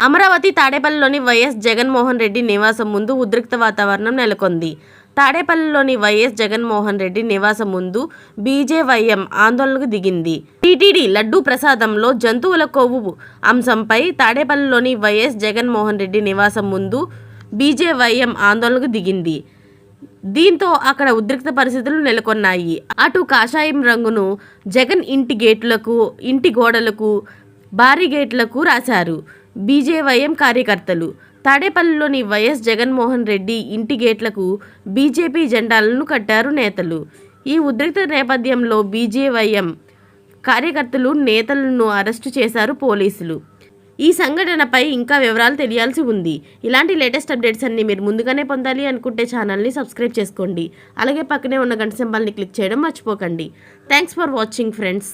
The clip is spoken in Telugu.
అమరావతి తాడేపల్లిలోని వైఎస్ జగన్మోహన్ రెడ్డి నివాసం ముందు ఉద్రిక్త వాతావరణం నెలకొంది. తాడేపల్లిలోని వైఎస్ జగన్మోహన్ రెడ్డి నివాసం ముందు బీజేవైఎం ఆందోళనకు దిగింది. టీటీడీ లడ్డూ ప్రసాదంలో జంతువుల కొవ్వు అంశంపై తాడేపల్లిలోని వైఎస్ జగన్మోహన్ రెడ్డి నివాసం ముందు బీజేవైఎం ఆందోళనకు దిగింది. దీంతో అక్కడ ఉద్రిక్త పరిస్థితులు నెలకొన్నాయి. అటు కాషాయం రంగును జగన్ ఇంటి గేట్లకు ఇంటి గోడలకు భారీ గేట్లకు రాశారు. బీజేవైఎం కార్యకర్తలు. తాడేపల్లిలోని వైఎస్ జగన్మోహన్ రెడ్డి ఇంటి గేట్లకు బీజేపీ జెండాలను కట్టారు నేతలు. ఈ ఉద్రిక్త నేపథ్యంలో బీజేవైఎం కార్యకర్తలు నేతలను అరెస్టు చేశారు పోలీసులు. ఈ సంఘటనపై ఇంకా వివరాలు తెలియాల్సి ఉంది. ఇలాంటి లేటెస్ట్ అప్డేట్స్ అన్ని మీరు ముందుగానే పొందాలి అనుకుంటే ఛానల్ని సబ్స్క్రైబ్ చేసుకోండి. అలాగే పక్కనే ఉన్న గంట సింబల్ని క్లిక్ చేయడం మర్చిపోకండి. Thanks for watching friends.